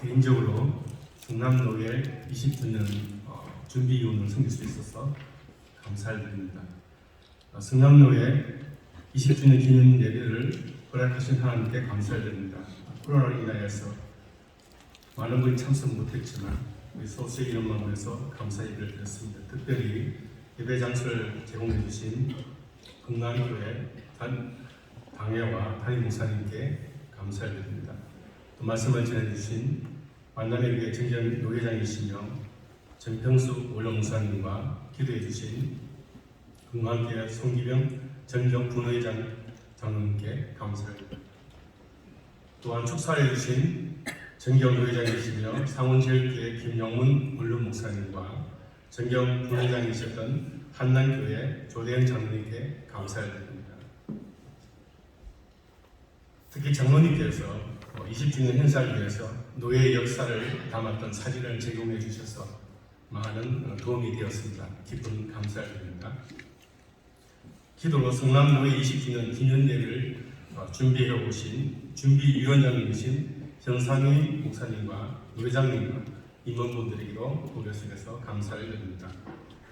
개인적으로 성남노예 20주년 어, 준비 위원을 섬길 수 있어서 감사를 드립니다. 어, 성남노예 20주년 기념 예배를 허락하신 하나님께 감사를 드립니다. 코로나로 인하여서 많은 분이 참석 못했지만 우리 소수의 이름만 위해서 감사 예배를 드렸습니다. 특별히 예배 장소를 제공해 주신 금남교회 단, 당회와 담임 목사님께 감사를 드립니다. 또 말씀을 전해주신 만남의 교회 정전 노회장이시며 전평수 원로 목사님과 기도해 주신 금강교회 송기병 정정 분회장 장로님께 감사를. 또한 축사해 주신 정경 노회장이시며 상원제일교회 김영문 원로 목사님과 정경 분회장이셨던 한남교회 조대영 장로님께 감사를 드립니다. 특히 장로님께서 20주년 행사를 위해서 노예의 역사를 담았던 사진을 제공해 주셔서 많은 도움이 되었습니다. 기쁜 감사를 드립니다. 기도로 성남 노예 20주년 기념례를 어, 준비해 오신 준비위원장님이신 현상의 목사님과 노회장님과 임원분들에게도 고려석에서 감사를 드립니다.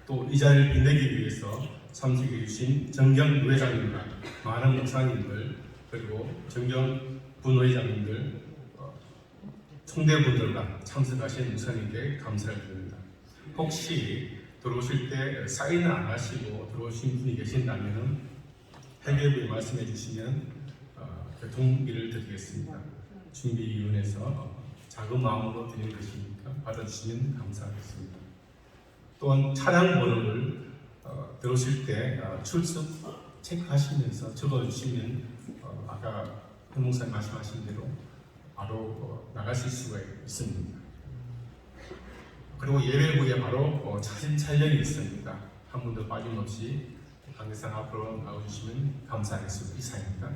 또 이 자리를 빛내기 위해서 참석해 주신 정경 노회장님과 많은 목사님들 그리고 정경 분회장님들 어, 총대분들과 참석하신 목사님께 감사를 드립니다. 혹시 들어오실 때 사인을 안 하시고 들어오신 분이 계신다면 회계부에 말씀해 주시면 어, 교통비를 드리겠습니다. 준비위원회에서 어, 작은 마음으로 드리는 것이니까 받아주시면 감사하겠습니다. 또한 차량 번호를 어, 들어오실 때 어, 출석 체크하시면서 적어주시면 어, 아까 현 목사님 말씀하신 대로 바로 어, 나가실 수가 있습니다. 그리고 예배 후에 바로 어, 사진 촬영이 있습니다. 한 분도 빠짐없이 관계상 앞으로 나와주시면 감사하겠습니다. 이상입니다.